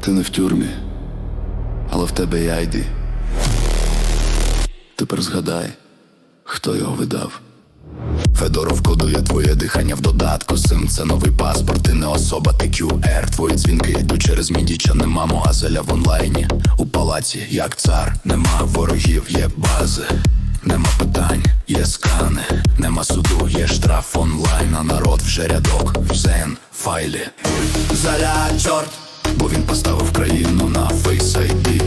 Ти не в тюрмі, але в тебе є ID. Тепер згадай, хто його видав. Федоров кодує твоє дихання в додатку. Сим це новий паспорт, ти не особа, ти QR Твої дзвінки йдуть через мідіча, нема магазеля в онлайні. У палаці, як цар, нема ворогів, є бази, нема питань, є скани, нема суду, є штраф онлайн, а народ вже рядок, в зен файлі. Заля чорт, бо він поставив країну на Face ID.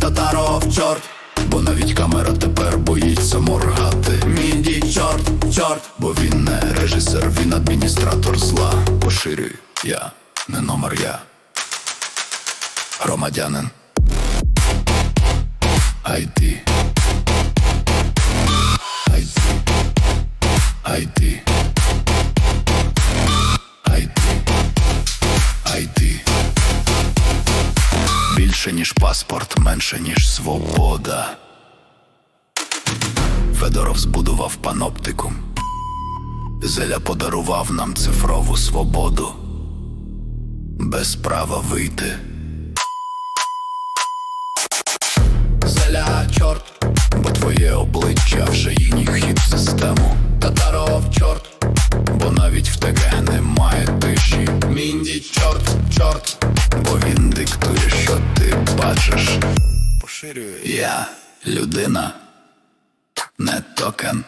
Татаров чорт, бо навіть камера тепер боїться моргати. Мінді чорт, чорт, бо він не режисер, він адміністратор зла. Поширюй я, не номер я. Громадянин. ID. Більше, ніж паспорт, менше, ніж свобода. Федоров збудував паноптикум. Зеля подарував нам цифрову свободу. Без права вийти. Зеля, чорт, бо твоє обличчя вже їхній вхід в систему. Татаров, чорт, бо навіть в ТГ немає тиші. Мінді, чорт, чорт, бо він диктує, що ти бачиш, поширюю. Я людина, не токен.